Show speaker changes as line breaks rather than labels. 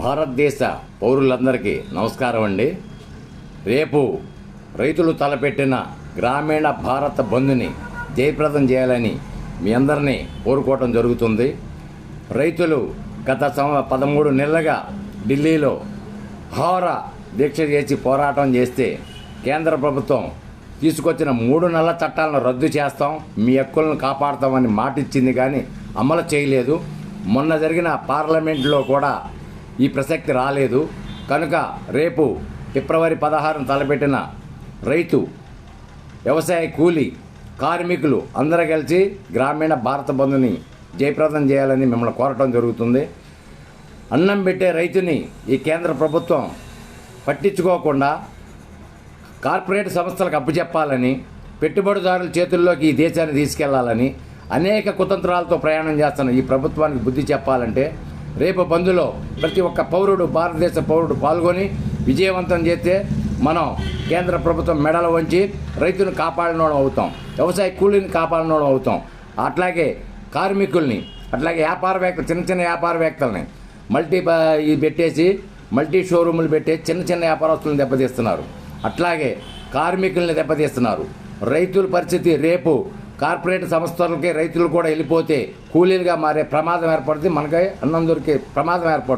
భారతదేశ పౌరులందరికీ నమస్కారం అండి. రేపు రైతులు తలపెట్టిన గ్రామీణ భారత బంధుని జయప్రదం చేయాలని మీ అందరినీ కోరుకోవటం జరుగుతుంది. రైతులు గత సంవ పదమూడు నెలలుగా ఢిల్లీలో హోర దీక్ష చేసి పోరాటం చేస్తే కేంద్ర ప్రభుత్వం తీసుకొచ్చిన మూడు నెలల చట్టాలను రద్దు చేస్తాం మీ హక్కులను కాపాడతామని మాటిచ్చింది కానీ అమలు చేయలేదు. మొన్న జరిగిన పార్లమెంట్లో కూడా ఈ ప్రసక్తి రాలేదు. కనుక రేపు ఫిబ్రవరి పదహారును తలపెట్టిన రైతు వ్యవసాయ కూలి కార్మికులు అందరూ కలిసి గ్రామీణ భారత బంధుని జయప్రదం చేయాలని మిమ్మల్ని కోరటం జరుగుతుంది. అన్నం పెట్టే రైతుని ఈ కేంద్ర ప్రభుత్వం పట్టించుకోకుండా కార్పొరేట్ సంస్థలకు అప్పచెప్పాలని పెట్టుబడిదారుల చేతుల్లోకి ఈ దేశాన్ని తీసుకెళ్ళాలని అనేక కుతంత్రాలతో ప్రయాణం చేస్తున్న ఈ ప్రభుత్వానికి బుద్ధి చెప్పాలంటే రేపు బంద్లో ప్రతి ఒక్క పౌరుడు భారతదేశ పౌరుడు పాల్గొని విజయవంతం చేస్తే మనం కేంద్ర ప్రభుత్వం మెడలు వంచి రైతును కాపాడినోడం అవుతాం. వ్యవసాయ కూలీని కాపాడినోడం అవుతాం. అట్లాగే కార్మికుల్ని అట్లాగే వ్యాపారవేత్తలు చిన్న చిన్న వ్యాపారవేత్తల్ని మల్టీ ఇది పెట్టేసి మల్టీ షోరూములు పెట్టేసి చిన్న చిన్న వ్యాపారస్తులను దెబ్బతీస్తున్నారు. అట్లాగే కార్మికుల్ని దెబ్బతీస్తున్నారు. రైతుల పరిస్థితి రేపు కార్పొరేట్ సంస్థలకి రైతులు కూడా వెళ్ళిపోతే కూలీలుగా మారే ప్రమాదం ఏర్పడుతుంది. మనకి అన్నం దొరికే ప్రమాదం ఏర్పడుతుంది.